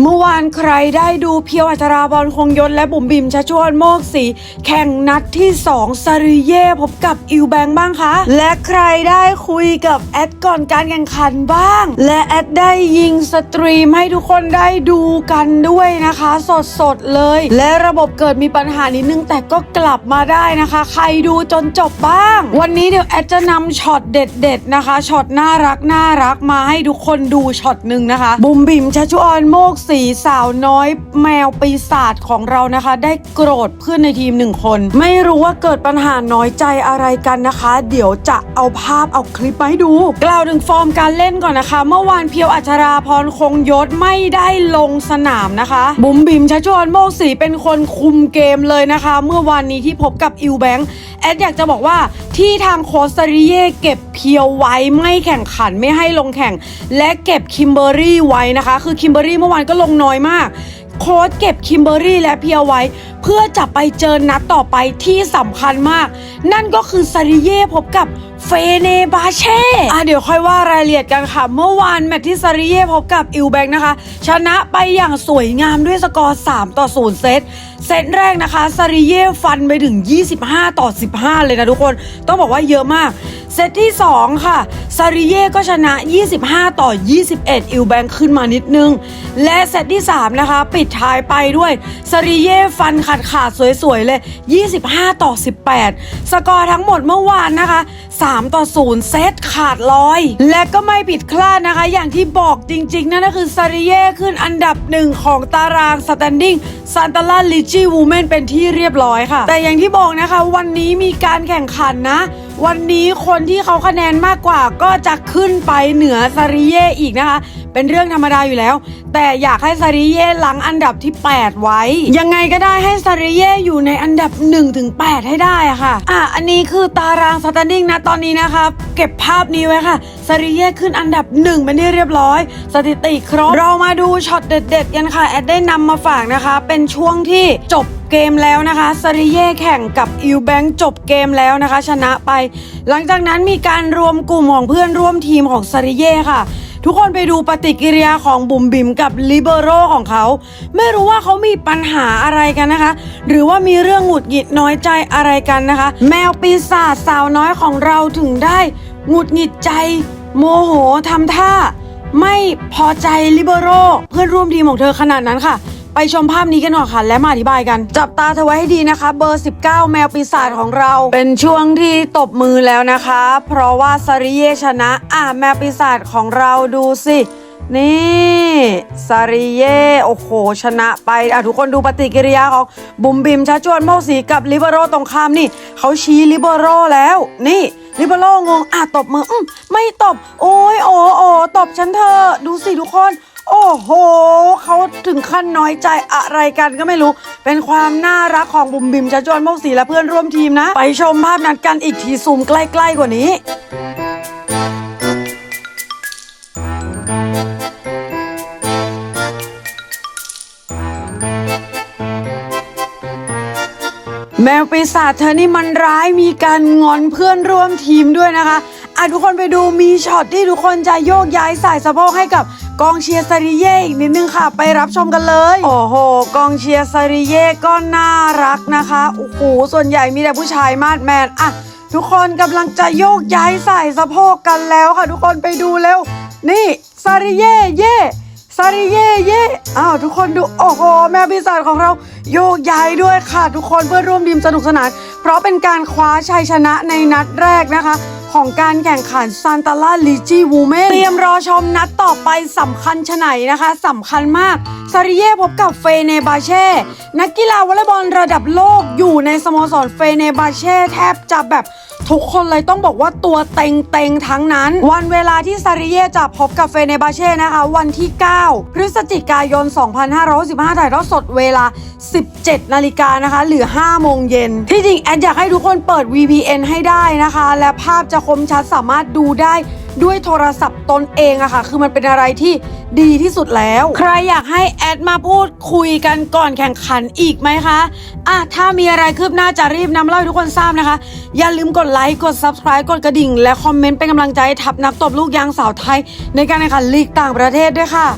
เมื่อวานใครได้ดูเพียวอัชราบอลคงยศและบุ๋มบิมชะชวนโมกสีแข่งนัดที่2ซาริเย่พบกับอิวแบงบ้างคะ และใครได้คุยกับแอดก่อนการแข่งขันบ้าง และแอดได้ยิงสตรีมให้ทุกคนได้ดูกันด้วยนะคะ สดๆเลย และระบบเกิดมีปัญหานิดนึงแต่ก็กลับมาได้นะคะ ใครดูจนจบบ้าง วันนี้เดี๋ยวแอดจะนำช็อตเด็ด ๆ นะคะช็อตน่ารักน่ารักมาให้ทุกคนดูช็อตหนึ่งนะคะ บุ๋มบิมชะชวนโมกสีสาวน้อยแมวปีศาจของเรานะคะ ได้โกรธเพื่อนในทีมหนึ่งคน ไม่รู้ว่าเกิดปัญหาน้อยใจอะไรกันนะคะ เดี๋ยวจะเอาภาพเอาคลิปมาให้ดู กล่าวถึงฟอร์มการเล่นก่อนนะคะ เมื่อวานเพียวอัชราพรคงยศไม่ได้ลงสนามนะคะ บุ๋มบิมชะชวนโมกสีเป็นคนคุมเกมเลยนะคะ เมื่อวานนี้ที่พบกับอิวแบงค์แอดอยากจะบอกว่าที่ทางโคสตาริเย่เก็บเพียวไว้ไม่แข่งขันไม่ให้ลงแข่ง และเก็บคิมเบอรี่ไว้นะคะ คือคิมเบอรี่เมื่อวานก็ลงน้อยมาก โค้ดเก็บคิมเบอรี่และเพียวไว้ เพื่อจะไปเจอนัดต่อไปที่สำคัญมาก นั่นก็คือซาริเย่พบกับ เฟเนบาเช่อะเดี๋ยวค่อยว่ารายละเอียดกันค่ะ เมื่อวานแมตที่ซาริเย่พบกับอิวแบงนะคะ ชนะไปอย่างสวยงามด้วยสกอร์ 3 ต่อ 0 เซตเซตแรกนะคะซาริเย่ฟันไปถึง 25 ต่อ 15 เลยนะทุกคน ต้องบอกว่าเยอะมาก เซตที่ 2 ค่ะซาริเย่ก็ชนะ 25 ต่อ 21 อิวแบงขึ้นมานิดนึง และเซตที่ 3 นะคะ ปิดท้ายไปด้วยซาริเย่ฟันขาดขาดสวยๆเลย 25 ต่อ 18 สกอร์ทั้งหมดเมื่อวานนะคะ3ต่อ 0 เซตขาดร้อย และก็ไม่ผิดคลาดนะคะ อย่างที่บอกจริง ๆ นั่นก็คือซาริเย่ขึ้นอันดับหนึ่งของตารางสแตนดิ้งซานตาลาลิจิวูแมนเป็นที่เรียบร้อยค่ะ แต่อย่างที่บอกนะคะ วันนี้มีการแข่งขันนะ วันนี้คนที่เขาคะแนนมากกว่าก็จะขึ้นไปเหนือซาริเย่อีกนะคะ เป็นเรื่องธรรมดาอยู่แล้ว แต่อยากให้ซาริเย่หลังอันดับที่ 8 ไว้ ยังไงก็ได้ให้ซาริเย่อยู่ในอันดับ1ถึง8ให้ได้อะค่ะ อะ อันนี้คือตารางสแตนดิ้งนะตอนนี้นะคะเก็บภาพนี้ไว้ค่ะซาริเย่ขึ้นอันดับ 1 เป็นที่เรียบร้อย สถิติครบเรามาดูช็อตเด็ดๆกันค่ะแอดได้นำมาฝากนะคะ เป็นช่วงที่จบเกมแล้วนะคะซาริเย่แข่งกับอิวแบงจบเกมแล้วนะคะ ชนะไป หลังจากนั้นมีการรวมกลุ่มของเพื่อนร่วมทีมของซาริเย่ค่ะ ทุกคนไปดูปฏิกิริยาของบุ๋มบิ๋มกับลิเบโรของเขา ไม่รู้ว่าเขามีปัญหาอะไรกันนะคะ หรือว่ามีเรื่องหงุดหงิดน้อยใจอะไรกันนะคะ แมวปีศาจสาวน้อยของเราถึงได้หงุดหงิดใจ โมโหทำท่า ไม่พอใจลิเบโรเพื่อนร่วมทีมของเธอขนาดนั้นค่ะ ไปชมภาพนี้กันหน่อยค่ะ และมาอธิบายกัน จับตาเธอไว้ให้ดีนะคะ เบอร์ 19 แมวปีศาจของเรา เป็นช่วงที่ตบมือแล้วนะคะ เพราะว่าซาริเยชนะ อะแมวปีศาจของเราดูสินี่ซาริเย่โอ้โห ชนะไปอะทุกคนดูปฏิกิริยาของบุมบิมชาจวนโมกสีกับลิเบโรตรงข้ามนี่ เขาชี้ลิเบโรแล้ว นี่ลิเบโรงงอะตบมืออืมไม่ตบ โอ้ยโอ้โอ้ตบฉันเถอดูสิทุกคน โอ้โห เขาถึงขั้นน้อยใจอะไรกันก็ไม่รู้ เป็นความน่ารักของบุ๋มบิมชาจวนโมกสีและเพื่อนร่วมทีมนะ ไปชมภาพนัดกันอีกทีซูมใกล้ๆกว่านี้แมวปีศาจเธอนี่มันร้ายมีการงอนเพื่อนร่วมทีมด้วยนะคะ อะทุกคนไปดูมีช็อตที่ทุกคนจะโยกย้ายสายสะโพกให้กับกองเชียร์ซาริเย่อีกนิดนึงค่ะ ไปรับชมกันเลย โอ้โห กองเชียร์ซาริเย่ก็น่ารักนะคะโอ้โหส่วนใหญ่มีแต่ผู้ชายมาดแมนอะทุกคนกำลังจะโยกย้ายสายสะโพกกันแล้วค่ะ ทุกคนไปดูเร็วนี่ซาริเย่เย่ซาริเย่เย่อ้าวทุกคนดูโอ้โหแมวปีศาจของเราโยกย้ายด้วยค่ะ ทุกคนเพื่อร่วมทีมสนุกสนาน เพราะเป็นการคว้าชัยชนะในนัดแรกนะคะ ของการแข่งขันซานตาล่าลิจิวูเมนเตรียมรอชมนัดต่อไปสำคัญชะไหนนะคะสำคัญมากซาริเย่พบกับเฟเนบาเช่ นักกีฬาวอลเลย์บอลระดับโลกอยู่ในสโมสรเฟเนบาเช่แทบจะแบบ ทุกคนเลยต้องบอกว่าตัวเต็งเต็งๆทั้งนั้น วันเวลาที่ซาริเย่จะพบกับเฟเนบาเช่นะคะ วันที่ 9 พฤศจิกายน 2565ถ่ายทอดสดเวลา 17 นาฬิกานะคะ หรือ 5 โมงเย็น ที่จริงแอดอยากให้ทุกคนเปิด VPN ให้ได้นะคะ และภาพจะคมชัดสามารถดูได้ ด้วยโทรศัพท์ตนเองอะค่ะ คือมันเป็นอะไรที่ดีที่สุดแล้ว ใครอยากให้แอดมาพูดคุยกันก่อนแข่งขันอีกไหมคะอะถ้ามีอะไรคืบหน้าจะรีบนำเล่าให้ทุกคนทราบนะคะ อย่าลืมกดไลค์กด Subscribe กดกระดิ่ง และคอมเมนต์เป็นกำลังใจทับนักตบลูกยางสาวไทย ในการแข่งขันลีกต่างประเทศด้วยค่ะ